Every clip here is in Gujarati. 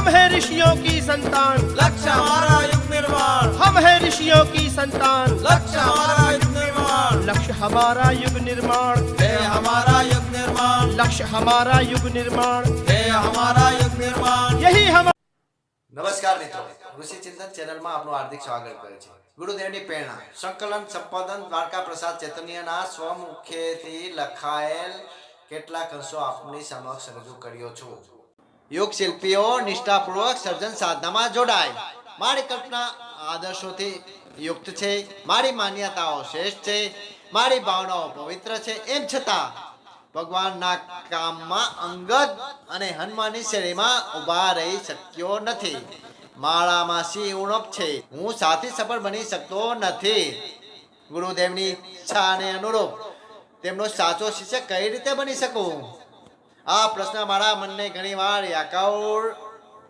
हम है ऋषियों की संतान लक्ष्य हमारा युग निर्माण हम है ऋषियों की संतान लक्ष्य हमारा युग निर्माण लक्ष्य हमारा युग निर्माण है हमारा युग निर्माण लक्ष्य हमारा युग निर्माण है हमारा युग निर्माण यही हम નમસ્કાર મિત્રો ઋષિ ચિંતન ચેનલમાં આપનું હાર્દિક સ્વાગત કરે છે ગુરુદેવની પ્રેરણા સંકલન સંપાદન દ્વારકા પ્રસાદ ચૈતન્યના સ્વમુખેથી લખાયેલ કેટલાક અંશો આપની સમક્ષ રજૂ કર્યો છું યુગ શિલ્પીઓ નિષ્ઠાપૂર્વક સર્જન સાધનામાં જોડાય. મારી કલ્પના આદર્શોથી યુક્ત છે. મારી માન્યતાઓ શ્રેષ્ઠ છે. મારી ભાવનાઓ પવિત્ર છે. એમ છતાં, ભગવાનના કામમાં અંગત અને હનુમાનની શ્રેણીમાં ઊભા રહી શક્યો નથી. માળામાં સિંહ ઉણપ છે. હું સાથી સફળ બની શકતો નથી. ગુરુદેવની ઈચ્છાને અનુરૂપ તેમનો સાચો શિષ્ય કઈ રીતે બની શકું? આ પ્રશ્ન મારા મનને ઘણીવાર યાકાઉર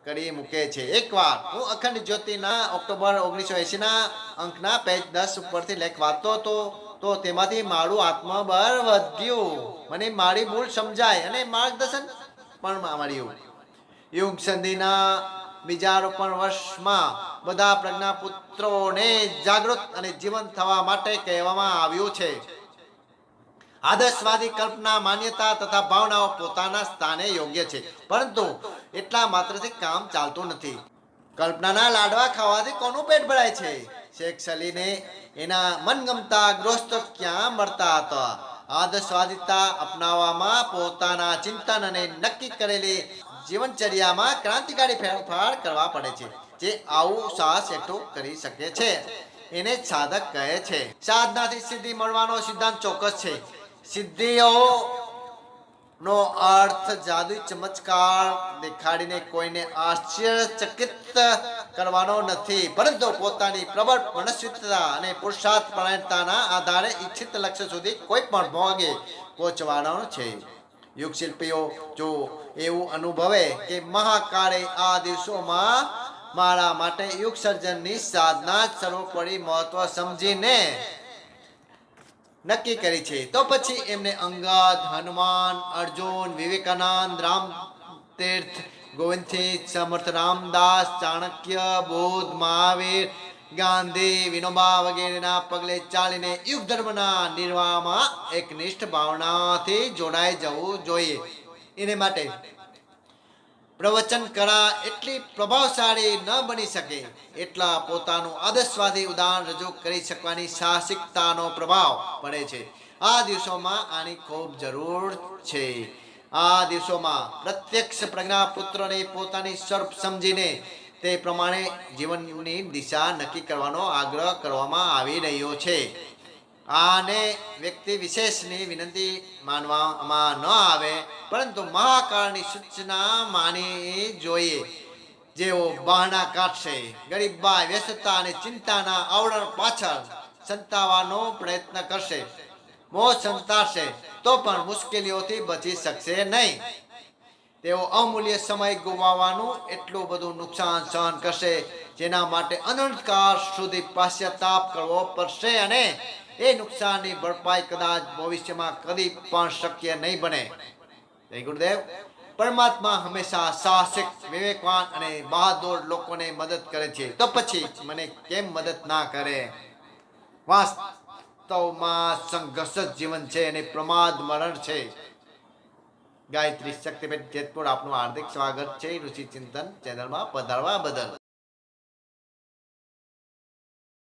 કરી મૂકે છે. એકવાર હું અખંડ જ્યોતિના ઓક્ટોબર ઓગણીસો એંશીના અંકના પેજ દસ ઉપરથી લેખ વાંચતો હતો, તો તેમાંથી મારું આત્મબળ વધ્યું. મને મારી ભૂલ સમજાય અને માર્ગદર્શન પણ મળ્યું. યુગ સંધિના બીજા રોપણ વર્ષમાં બધા પ્રજ્ઞાપુત્રોને જાગૃત અને જીવંત થવા માટે કહેવામાં આવ્યું છે. આદર્શવાદી કલ્પના, માન્યતા તથા ભાવનાઓ પોતાના સ્થાને યોગ્ય છે. પરંતુ એટલા માત્રથી કામ ચાલતું નથી. કલ્પનાના લાડવા ખાવાથી કોનું પેટ ભરાય છે? શેખ સલીને એના મનગમતા ગ્રસ્ત ક્યાં મળતા હતા? આદર્શવાદિતા અપનાવવામાં પોતાના ચિંતન અને નક્કી કરેલી જીવનચર્યામાં ક્રાંતિકારી ફેરફાર કરવા પડે છે, જે આવું સાહસ એકઠું કરી શકે છે. એને સાધક કહે છે. સાધનાથી સિદ્ધિ મળવાનો સિદ્ધાંત ચોક્કસ છે. સિદ્ધિઓ અર્થ જાદુ ચમત્કાર દેખાડીને કોઈને આશ્ચર્યચકિત કરવાનો નથી, પરંતુ પોતાની પ્રબળ મનસ્વિતતા અને પુરુષાર્થ પરાયણતાના આધારે ઈચ્છિત લક્ષ્ય સુધી કોઈ પણ ભોગે પહોંચવાનો છે. યુગ શિલ્પીઓ જો એવું અનુભવે કે મહાકાળે આ દિવસોમાં મારા માટે યુગ સર્જનની સાધના સર્વોપરી મહત્વ સમજીને નક્કી કરી છે. તો પછી એમને અંગદ હનુમાન, અર્જુન, વિવેકાનંદ, રામ તીર્થ ગોવિંદથી સમર્થ, રામદાસ, ચાણક્ય, બુદ્ધ, મહાવીર, ગાંધી, વિનોબા વગેરેના પગલે ચાલીને યુગ ધર્મના નિર્વાહમાં એકનિષ્ઠ ભાવનાથી જોડાઈ જવું જોઈએ. એને માટે પ્રવચન કળા એટલી પ્રભાવશાળી ન બની શકે, એટલા પોતાનું આદર્શવાદી ઉદાહરણ રજૂ કરી શકવાની સાહસિકતાનો પ્રભાવ પડે છે. આ દિવસોમાં આની ખૂબ જરૂર છે. આ દિવસોમાં પ્રત્યક્ષ પ્રજ્ઞા પુત્રને પોતાની સ્વરૂપ સમજીને તે પ્રમાણે જીવનની દિશા નક્કી કરવાનો આગ્રહ કરવામાં આવી રહ્યો છે. આને વ્યક્તિ વિશેષની વિનંતી માનવામાં ન આવે પરંતુ મહાકાળની સૂચના માની જોઈએ. જેઓ બહાના કાઢશે, ગરીબા વ્યસ્તતા અને ચિંતાના આવરણ પાછળ સંતાવાનો પ્રયત્ન કરશે. મોહ સંતાશે તો પણ મુશ્કેલીઓથી બચી શકશે નહીં. તેઓ અમૂલ્ય સમય ગુમાવવાનું એટલું બધું નુકસાન સહન કરશે, જેના માટે અનંતકાળ સુધી પાશ્ચાતાપ કરવો પડશે અને એ નુકસાનની ભરપાઈ કદાચ ભવિષ્યમાં કદી પણ શક્ય નહીં બને. જય ગુરુદેવ. પરમાત્મા હંમેશા સાહસિક, વિવેકવાન અને બહાદુર લોકોને મદદ કરે છે. તો પછી મને કેમ મદદ ના કરે? વાસ્તવમાં સંઘર્ષ જ જીવન છે અને પ્રમાદ મરણ છે. ગાયત્રી શક્તિબેન જેતપુર આપનું હાર્દિક સ્વાગત છે. ઋષિ ચિંતન ચેનલમાં પધારવા બદલ.